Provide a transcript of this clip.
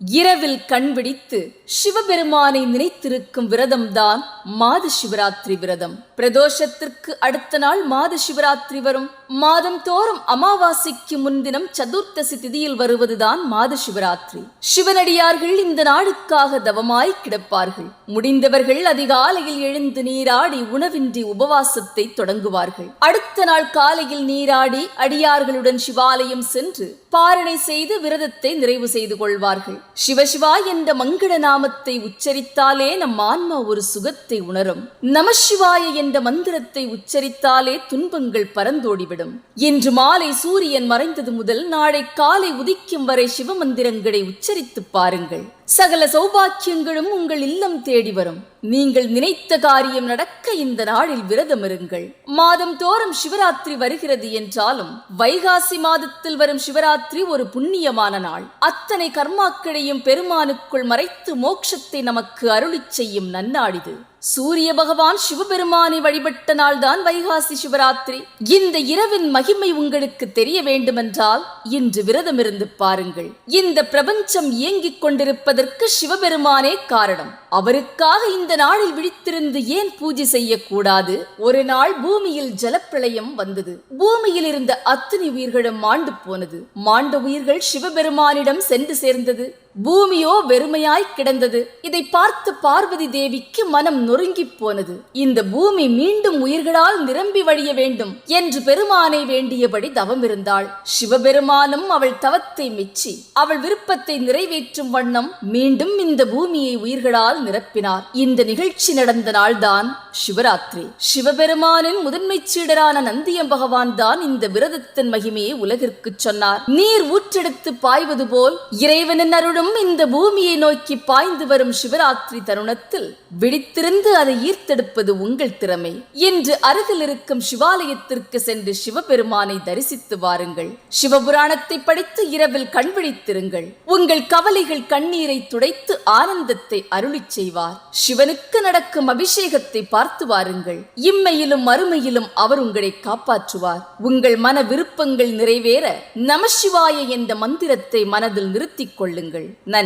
இரவில் கண்பிடித்து சிவபெருமானை நினைத்திருக்கும் விரதம்தான் மாத சிவராத்திரி விரதம். பிரதோஷத்திற்கு அடுத்த நாள் மாத சிவராத்திரி வரும். மாதம் தோறும் அமாவாசைக்கு முன்தினம் சதுர்த்தசி திதியில் வருவதுதான் மாத சிவராத்திரி சிவனடியார்கள் இந்த நாளுக்காக தவமாய் கிடப்பார்கள். முடிந்தவர்கள் அதிகாலையில் எழுந்து நீராடி உணவின்றி உபவாசத்தை தொடங்குவார்கள். அடுத்த நாள் காலையில் நீராடி அடியார்களுடன் சிவாலயம் சென்று பாரணை செய்து விரதத்தை நிறைவு செய்து கொள்வார்கள். சிவசிவா என்ற மங்கள நாமத்தை உச்சரித்தாலே நம் ஆன்மா ஒரு சுகத்தை உணரும். நமசிவாய என்ற மந்திரத்தை உச்சரித்தாலே துன்பங்கள் பறந்தோடிவிடும். இன்று மாலை சூரியன் மறைந்தது முதல் நாளை காலை உதிக்கும் வரை சிவ மந்திரங்களை உச்சரித்து பாருங்கள். சகல சௌபாக்கியங்களும் உங்கள் இல்லம் தேடி வரும். நீங்கள் நினைத்த காரியம் நடக்க இந்த நாளில் விரதம் இருங்கள். மாதம் தோறும் சிவராத்திரி வருகிறது என்றாலும் வைகாசி மாதத்தில் வரும் சிவராத்திரி ஒரு புண்ணியமான நாள். அத்தனை கர்மாக்களையும் பெருமானுக்குள் மறைத்து மோட்சத்தை நமக்கு அருளிச் செய்யும் நன்னாடிது சூரிய பகவான் சிவபெருமானை வழிபட்ட நாள்தான் வைகாசி சிவராத்திரி. இந்த இரவின் மகிமை உங்களுக்கு தெரிய வேண்டுமென்றால் இன்று விரதம் இருந்து பாருங்கள். இந்த பிரபஞ்சம் இயங்கிக் கொண்டிருப்பதற்கு சிவபெருமானே காரணம். அவருக்காக இந்த நாளில் விழித்திருந்து ஏன் பூஜை செய்யக்கூடாது? ஒரு நாள் பூமியில் ஜலப்பிரளயம் வந்தது. பூமியில் இருந்த அத்தனை உயிர்களும் மாண்டு போனது. மாண்ட உயிர்கள் சிவபெருமானிடம் சென்று சேர்ந்தது. பூமியோ வெறுமையாய் கிடந்தது. இதை பார்த்து பார்வதி தேவிக்கு மனம் நொறுங்கி போனது இந்த பூமி மீண்டும் உயிர்களால் நிரம்பி வழிய வேண்டும் என்று பெருமானை வேண்டியபடி தவம் இருந்தாள். சிவபெருமானும் அவள் தவத்தை மெச்சி அவள் விருப்பத்தை நிறைவேற்றும் வண்ணம் மீண்டும் இந்த பூமியை உயிர்களால் நிரப்பினார். இந்த நிகழ்ச்சி நடந்த நாள்தான் சிவராத்திரி. சிவபெருமானின் முதன்மை சீடரான நந்தியம் பகவான் தான் இந்த விரதத்தின் மகிமையை உலகிற்கு சொன்னார். நீர் ஊற்றெடுத்து பாய்வது போல் இறைவனின் அருளும் இந்த பூமியை நோக்கி பாய்ந்து வரும் சிவராத்திரி தருணத்தில் விழித்திருந்து அதை ஈர்த்தெடுப்பது உங்கள் திறமை. என்று அருகில் இருக்கும் சிவாலயத்திற்கு சென்று சிவபெருமானை தரிசித்து வாருங்கள். சிவபுராணத்தை படித்து இரவில் கண்விழித்திருங்கள் உங்கள் கவலைகள் கண்ணீரை துடைத்து ஆனந்தத்தை அருளிச் செய்வார். சிவனுக்கு நடக்கும் அபிஷேகத்தை பார்த்து வாருங்கள். இம்மையிலும் மறுமையிலும் அவர் உங்களை காப்பாற்றுவார். உங்கள் மன விருப்பங்கள் நிறைவேற நமசிவாய என்ற மந்திரத்தை மனதில் நிறுத்திக் கொள்ளுங்கள். நன்றி.